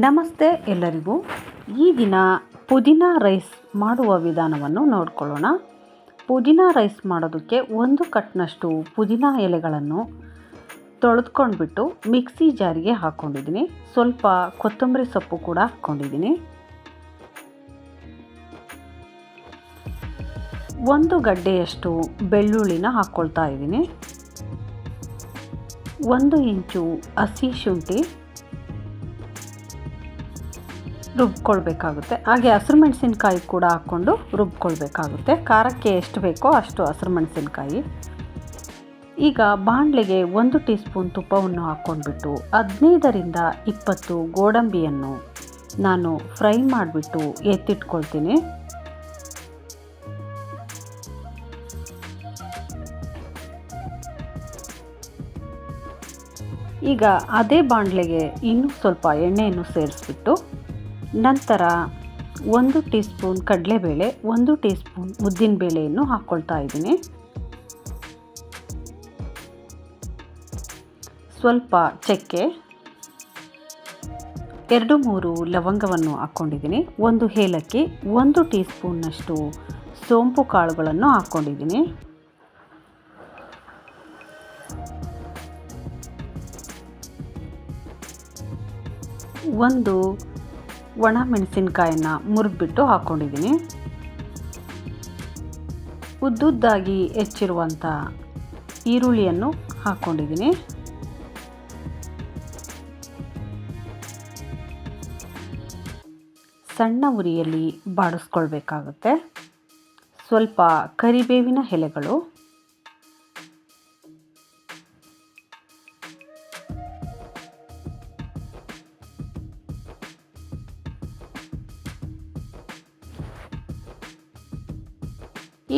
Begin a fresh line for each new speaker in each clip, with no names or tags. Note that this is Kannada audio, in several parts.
ನಮಸ್ತೆ ಎಲ್ಲರಿಗೂ. ಈ ದಿನ ಪುದೀನ ರೈಸ್ ಮಾಡುವ ವಿಧಾನವನ್ನು ನೋಡ್ಕೊಳ್ಳೋಣ. ಪುದೀನ ರೈಸ್ ಮಾಡೋದಕ್ಕೆ ಒಂದು ಕಟ್ನಷ್ಟು ಪುದೀನ ಎಲೆಗಳನ್ನು ತೊಳೆದ್ಕೊಂಡ್ಬಿಟ್ಟು ಮಿಕ್ಸಿ ಜಾರಿಗೆ ಹಾಕ್ಕೊಂಡಿದ್ದೀನಿ. ಸ್ವಲ್ಪ ಕೊತ್ತಂಬರಿ ಸೊಪ್ಪು ಕೂಡ ಹಾಕ್ಕೊಂಡಿದ್ದೀನಿ. ಒಂದು ಗಡ್ಡೆಯಷ್ಟು ಬೆಳ್ಳುಳ್ಳಿನ ಹಾಕ್ಕೊಳ್ತಾ ಇದ್ದೀನಿ. ಒಂದು ಇಂಚು ಹಸಿ ಶುಂಠಿ. ರುಬ್ಕೊಳ್ಬೇಕಾಗುತ್ತೆ. ಹಾಗೆ ಹಸಿರು ಮೆಣಸಿನ್ಕಾಯಿ ಕೂಡ ಹಾಕ್ಕೊಂಡು ರುಬ್ಕೊಳ್ಬೇಕಾಗುತ್ತೆ. ಖಾರಕ್ಕೆ ಎಷ್ಟು ಬೇಕೋ ಅಷ್ಟು ಹಸಿರು ಮೆಣಸಿನ್ಕಾಯಿ. ಈಗ ಬಾಣಲೆಗೆ ಒಂದು ಟೀ ಸ್ಪೂನ್ ತುಪ್ಪವನ್ನು ಹಾಕ್ಕೊಂಡ್ಬಿಟ್ಟು ಹದಿನೈದರಿಂದ ಇಪ್ಪತ್ತು ಗೋಡಂಬಿಯನ್ನು ನಾನು ಫ್ರೈ ಮಾಡಿಬಿಟ್ಟು ಎತ್ತಿಟ್ಕೊಳ್ತೀನಿ. ಈಗ ಅದೇ ಬಾಣಲೆಗೆ ಇನ್ನೂ ಸ್ವಲ್ಪ ಎಣ್ಣೆಯನ್ನು ಸೇರಿಸ್ಬಿಟ್ಟು ನಂತರ ಒಂದು ಟೀ ಸ್ಪೂನ್ ಕಡಲೆಬೇಳೆ, ಒಂದು ಟೀ ಸ್ಪೂನ್ ಉದ್ದಿನಬೇಳೆಯನ್ನು ಹಾಕ್ಕೊಳ್ತಾ ಇದ್ದೀನಿ. ಸ್ವಲ್ಪ ಚಕ್ಕೆ, ಎರಡು ಮೂರು ಲವಂಗವನ್ನು ಹಾಕ್ಕೊಂಡಿದ್ದೀನಿ, ಒಂದು ಏಲಕ್ಕಿ, ಒಂದು ಟೀ ಸ್ಪೂನ್ನಷ್ಟು ಸೋಂಪು ಕಾಳುಗಳನ್ನು ಹಾಕ್ಕೊಂಡಿದ್ದೀನಿ. ಒಂದು ಒಣ ಮೆಣಸಿನ್ಕಾಯನ್ನ ಮುರಿದ್ಬಿಟ್ಟು ಹಾಕ್ಕೊಂಡಿದ್ದೀನಿ ಉದ್ದುದ್ದಾಗಿ ಹೆಚ್ಚಿರುವಂಥ ಈರುಳ್ಳಿಯನ್ನು ಹಾಕ್ಕೊಂಡಿದ್ದೀನಿ ಸಣ್ಣ ಉರಿಯಲ್ಲಿ ಬಾಡಿಸ್ಕೊಳ್ಬೇಕಾಗುತ್ತೆ. ಸ್ವಲ್ಪ ಕರಿಬೇವಿನ ಎಲೆಗಳು.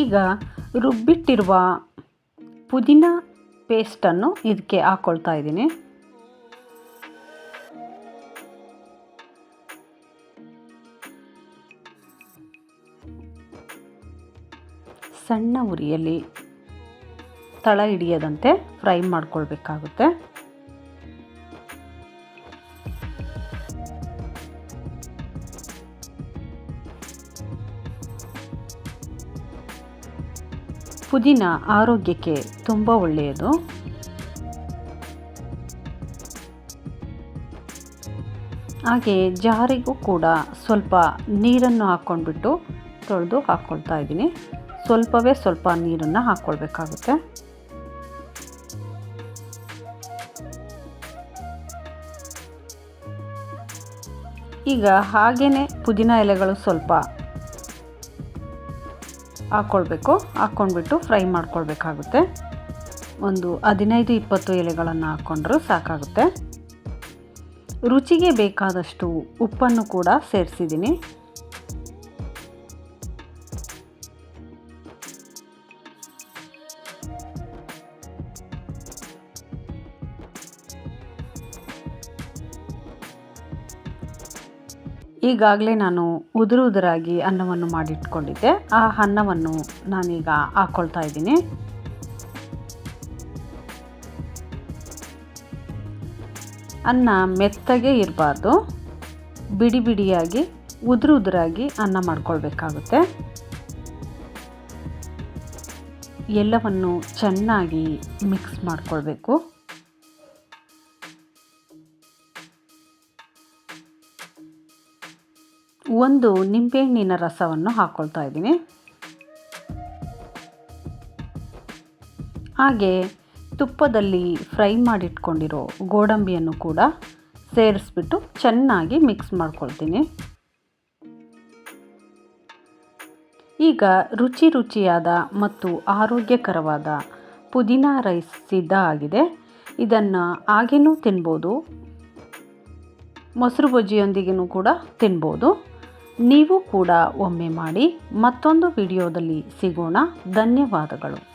ಈಗ ರುಬ್ಬಿಟ್ಟಿರುವ ಪುದೀನ ಪೇಸ್ಟನ್ನು ಇದಕ್ಕೆ ಹಾಕ್ಕೊಳ್ತಾ ಇದ್ದೀನಿ. ಸಣ್ಣ ಉರಿಯಲ್ಲಿ ತಳ ಹಿಡಿಯದಂತೆ ಫ್ರೈ ಮಾಡ್ಕೊಳ್ಬೇಕಾಗುತ್ತೆ. ಪುದೀನ ಆರೋಗ್ಯಕ್ಕೆ ತುಂಬ ಒಳ್ಳೆಯದು. ಹಾಗೆ ಜಾರಿಗೂ ಕೂಡ ಸ್ವಲ್ಪ ನೀರನ್ನು ಹಾಕ್ಕೊಂಡ್ಬಿಟ್ಟು ತೊಳೆದು ಹಾಕ್ಕೊಳ್ತಾ ಇದ್ದೀನಿ. ಸ್ವಲ್ಪವೇ ಸ್ವಲ್ಪ ನೀರನ್ನು ಹಾಕ್ಕೊಳ್ಬೇಕಾಗುತ್ತೆ ಈಗ ಹಾಗೆಯೇ ಪುದೀನ ಎಲೆಗಳು ಸ್ವಲ್ಪ ಹಾಕ್ಕೊಳ್ಬೇಕು ಹಾಕ್ಕೊಂಡ್ಬಿಟ್ಟು ಫ್ರೈ ಮಾಡ್ಕೊಳ್ಬೇಕಾಗುತ್ತೆ. ಒಂದು ಹದಿನೈದು, ಇಪ್ಪತ್ತು ಎಲೆಗಳನ್ನು ಹಾಕ್ಕೊಂಡ್ರೂ ಸಾಕಾಗುತ್ತೆ. ರುಚಿಗೆ ಬೇಕಾದಷ್ಟು ಉಪ್ಪನ್ನು ಕೂಡ ಸೇರಿಸಿದ್ದೀನಿ. ಈಗಾಗಲೇ ನಾನು ಉದುರು ಉದುರಾಗಿ ಅನ್ನವನ್ನು ಮಾಡಿಟ್ಕೊಂಡಿದ್ದೆ. ಆ ಅನ್ನವನ್ನು ನಾನೀಗ ಹಾಕ್ಕೊಳ್ತಾ ಇದ್ದೀನಿ. ಅನ್ನ ಮೆತ್ತಗೆ ಇರಬಾರ್ದು. ಬಿಡಿ ಬಿಡಿಯಾಗಿ, ಉದುರು ಉದುರಾಗಿ ಅನ್ನ ಮಾಡ್ಕೊಳ್ಬೇಕಾಗುತ್ತೆ. ಎಲ್ಲವನ್ನು ಚೆನ್ನಾಗಿ ಮಿಕ್ಸ್ ಮಾಡಿಕೊಳ್ಬೇಕು. ಒಂದು ನಿಂಬೆಹಣ್ಣಿನ ರಸವನ್ನು ಹಾಕ್ಕೊಳ್ತಾ ಇದ್ದೀನಿ. ಹಾಗೆ ತುಪ್ಪದಲ್ಲಿ ಫ್ರೈ ಮಾಡಿಟ್ಕೊಂಡಿರೋ ಗೋಡಂಬಿಯನ್ನು ಕೂಡ ಸೇರಿಸ್ಬಿಟ್ಟು ಚೆನ್ನಾಗಿ ಮಿಕ್ಸ್ ಮಾಡ್ಕೊಳ್ತೀನಿ. ಈಗ ರುಚಿ ರುಚಿಯಾದ ಮತ್ತು ಆರೋಗ್ಯಕರವಾದ ಪುದೀನ ರೈಸ್ ಸಿದ್ಧ ಆಗಿದೆ. ಇದನ್ನು ಹಾಗೇನೂ ತಿನ್ಬೋದು, ಮೊಸರು ಬಜ್ಜಿಯೊಂದಿಗೂ ಕೂಡ ತಿನ್ಬೋದು. ನೀವು ಕೂಡ ಒಮ್ಮೆ ಮಾಡಿ ಮತ್ತೊಂದು ವಿಡಿಯೋದಲ್ಲಿ ಸಿಗೋಣ. ಧನ್ಯವಾದಗಳು.